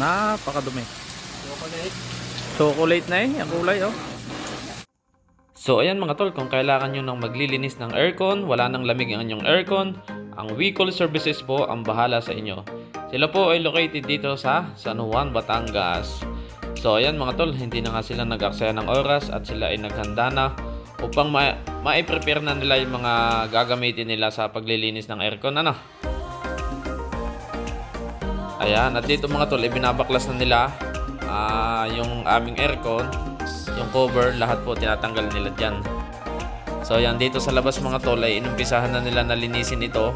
Napakadumi. Chocolate. Chocolate na eh, ang kulay oh. So ayan mga tol, kung kailangan nyo ng maglilinis ng aircon, wala nang lamig ang inyong aircon, ang Wicol Services po ang bahala sa inyo. Sila po ay located dito sa San Juan, Batangas. So ayan mga tol, hindi na nga sila nag-aksaya ng oras at sila ay naghanda na upang ma- ma-prepare na nila yung mga gagamitin nila sa paglilinis ng aircon. Ano? Ayan, at dito mga tol, ibinabaklas na nila ah, yung aming aircon, yung cover, lahat po tinatanggal nila dyan. So yan, dito sa labas mga tol ay inumpisahan na nila na linisin ito.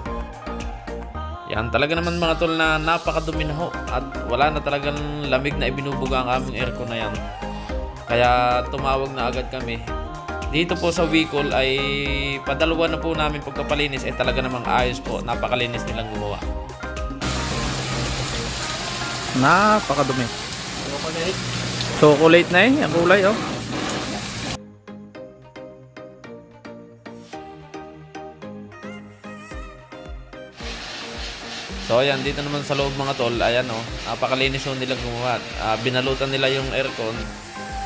Yan, talaga naman mga tol na napakadumi na ho at wala na talagang lamig na ibinubuga ang aming aircon na yan. Kaya tumawag na agad kami. Dito po sa Wicol ay padalawa na po namin pagkapalinis ay talaga namang ayos po. Napakalinis nilang gumawa. Napakadumi. Chocolate. Chocolate na eh, ang kulay oh. So ayan, dito naman sa loob mga tol, ayan oh, napakalinis yung nilang gumawa. Ah, binalutan nila yung aircon.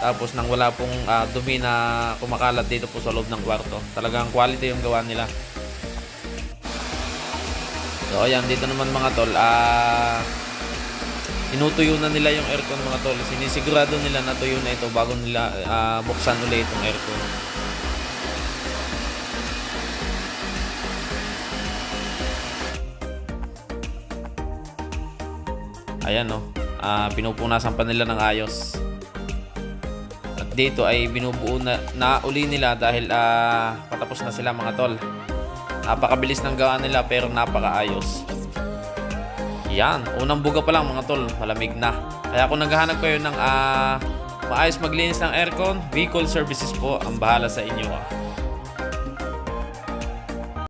Tapos nang wala pong ah, dumi na kumakalat dito po sa loob ng kwarto. Talagang quality yung gawa nila. So ayan, dito naman mga tol, ah inutuyo na nila yung aircon mga tol. Sinisigurado nila na tuyo na ito bago nila ah, buksan ulit itong aircon. Ayan no. Ah, pinupunasan pa nila ng ayos. At dito ay binubuo na, na uli nila dahil ah, patapos na sila mga tol. Napakabilis ng gawa nila pero napakaayos. Yan, unang buga pa lang mga tol, malamig na. Kaya kung naghahanap kayo ng ah, maayos maglinis ng aircon, vehicle services po ang bahala sa inyo. Ah.